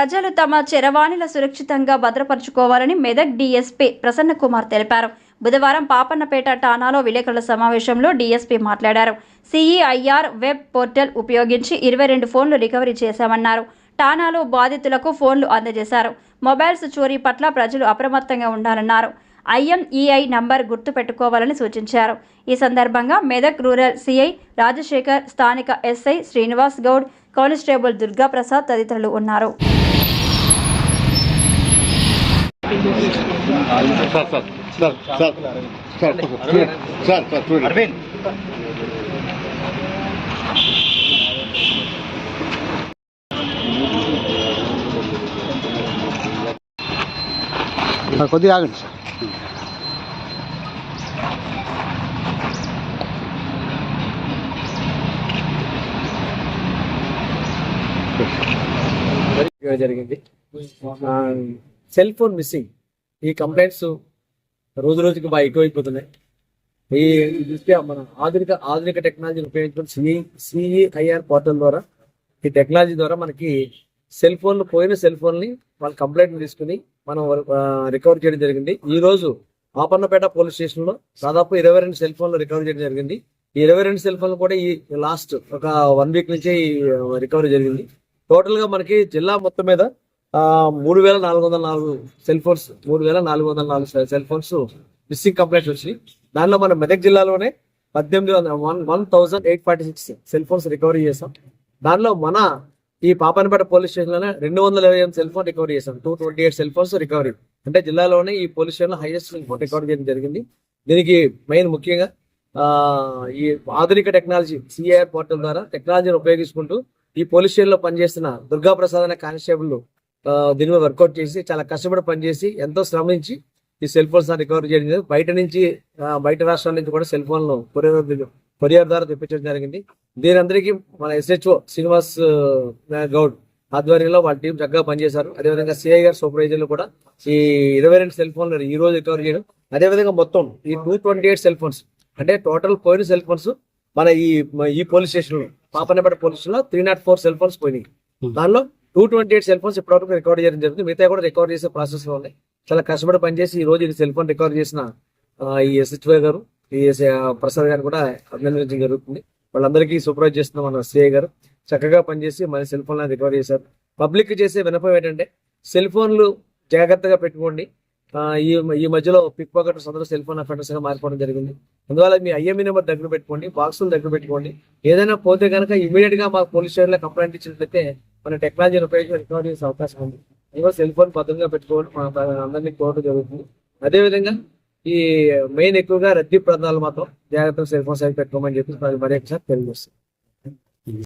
ప్రజలు తమ చరవాణిల సురక్షితంగా భద్రపరుచుకోవాలని మెదక్ డీఎస్పీ ప్రసన్న కుమార్ తెలిపారు. బుధవారం పాపన్నపేట ఠాణాలో విలేకరుల సమావేశంలో డీఎస్పీ మాట్లాడారు. సిఈఐఆర్ వెబ్ పోర్టల్ ఉపయోగించి ఇరవై రెండు ఫోన్లు రికవరీ చేశామన్నారు. ఠాణాలో బాధితులకు ఫోన్లు అందజేశారు. మొబైల్స్ చోరీ పట్ల ప్రజలు అప్రమత్తంగా ఉండాలన్నారు. ఐఎంఈఐ నంబర్ గుర్తుపెట్టుకోవాలని సూచించారు. ఈ సందర్భంగా మెదక్ రూరల్ సిఐ రాజశేఖర్ స్థానిక ఎస్ఐ శ్రీనివాస్ గౌడ్ కానిస్టేబుల్ దుర్గా ప్రసాద్ తదితరులు ఉన్నారు. sir sir sir sir sir చూడండి సార్ సార్ చూడండి అరవింద్ సార్ కొద్దిగా ఆగండి సార్ ఇవ్వడం జరిగింది ఆ, సెల్ ఫోన్ మిస్సింగ్. ఈ కంప్లైంట్స్ రోజు రోజుకి బాగా ఎక్కువైపోతున్నాయి ఈ దృష్ట్యా మన ఆధునిక ఆధునిక టెక్నాలజీని ఉపయోగించుకుని సిఈ సిఈఐఆర్ పోర్టల్ ద్వారా ఈ టెక్నాలజీ ద్వారా మనకి సెల్ ఫోన్లు పోయిన సెల్ ఫోన్ని వాళ్ళ కంప్లైంట్ తీసుకుని మనం రికవర్ చేయడం జరిగింది. ఈ రోజు ఆపన్నపేట పోలీస్ స్టేషన్లో దాదాపు ఇరవై రెండు సెల్ ఫోన్లు రికవర్ చేయడం జరిగింది. ఈ ఇరవై రెండు సెల్ ఫోన్లు కూడా ఈ లాస్ట్ ఒక వన్ వీక్ నుంచే రికవరీ జరిగింది. టోటల్గా మనకి జిల్లా మొత్తం మీద మూడు వేల నాలుగు వందల నాలుగు సెల్ ఫోన్స్ మూడు వేల నాలుగు వందల నాలుగు సెల్ ఫోన్స్ మిస్సింగ్ కంప్లైంట్స్ వచ్చినాయి. దానిలో మన మెదక్ జిల్లాలోనే పద్దెనిమిది వందల one one thousand eight forty six cell phones recovery చేసాం దానిలో మన ఈ పాపనపేట పోలీస్ స్టేషన్లోనే రెండు వందల ఇరవై ఎనిమిది సెల్ ఫోన్ రికవరీ చేసాం two twenty eight cell phones recovery అంటే జిల్లాలోనే ఈ పోలీస్ స్టేషన్లో హైయెస్ట్ సెల్ హైయెస్ట్ రికవరీ చేయడం జరిగింది. దీనికి మెయిన్ ముఖ్యంగా ఈ ఆధునిక టెక్నాలజీ సిఐఆర్ పోర్టల్ ద్వారా టెక్నాలజీని ఉపయోగించుకుంటూ ఈ పోలీస్ స్టేషన్లో పనిచేస్తున్న దుర్గా ప్రసాద్ అనే కానిస్టేబుల్ దీని మీద వర్కౌట్ చేసి చాలా కష్టపడి పనిచేసి ఎంతో శ్రమించి ఈ సెల్ ఫోన్స్ రికవర్ చేయడం. బయట నుంచి బయట రాష్ట్రాల నుంచి కూడా సెల్ ఫోన్లు కొరియర్ కొరియర్ ద్వారా తెప్పించడం జరిగింది. దీని అందరికీ మన ఎస్హెచ్ఓ శ్రీనివాస్ గౌడ్ ఆధ్వర్యంలో వాళ్ళ టీం చక్కగా పనిచేశారు. అదేవిధంగా సిఐ గారు సూపర్వైజర్లు కూడా ఈ ఇరవై రెండు సెల్ ఫోన్లు ఈ రోజు రికవర్ చేయడం. అదేవిధంగా మొత్తం ఈ two twenty eight cell phones అంటే టోటల్ పోయిన సెల్ ఫోన్స్ మన ఈ ఈ పోలీస్ స్టేషన్లో పాపన్నపేట పోలీస్ స్టేషన్లో three nought four cell phones పోయినాయి. దానిలో two twenty eight cell phones ఇప్పటివరకు రికార్డ్ చేయడం జరుగుతుంది మిగతా కూడా రికవర్ చేసే ప్రాసెస్లో ఉన్నాయి. చాలా కష్టపడి పనిచేసి ఈ రోజు సెల్ ఫోన్ రికవర్ చేసిన ఈ ఎస్హెచ్ఓ గారు ఈ ప్రసాద్ గారు కూడా అభినందించడం జరుగుతుంది. వాళ్ళందరికీ సూపర్వైజ్ చేస్తున్న మన సిఐ గారు. చక్కగా పనిచేసి మన సెల్ ఫోన్ రికవర్ చేశారు. పబ్లిక్ చేసే వినపం ఏంటంటే సెల్ ఫోన్లు జాగ్రత్తగా పెట్టుకోండి. ఈ ఈ మధ్యలో పిక్ పాకెట్ అందరూ సెల్ ఫోన్ అఫెండర్స్గా మారిపోవడం జరిగింది. అందువల్ల మీ ఐఎంఈ నెంబర్ దగ్గర పెట్టుకోండి బాక్సులు దగ్గర పెట్టుకోండి. ఏదైనా పోతే కనుక ఇమీడియట్గా మాకు పోలీస్ స్టేషన్లో కంప్లైంట్ ఇచ్చినట్లయితే మన టెక్నాలజీని ఉపయోగించి చేసే అవకాశం ఉంది. ఇవ్వ సెల్ ఫోన్ భద్రంగా పెట్టుకోవడం అందరినీ కోరడం జరుగుతుంది. అదేవిధంగా ఈ మెయిన్ ఎక్కువగా రద్దీ ప్రాంతాలు మాత్రం జాగ్రత్తగా సెల్ ఫోన్స్ అవి పెట్టుకోమని చెప్పి మరి ఒకసారి తెలియజేస్తుంది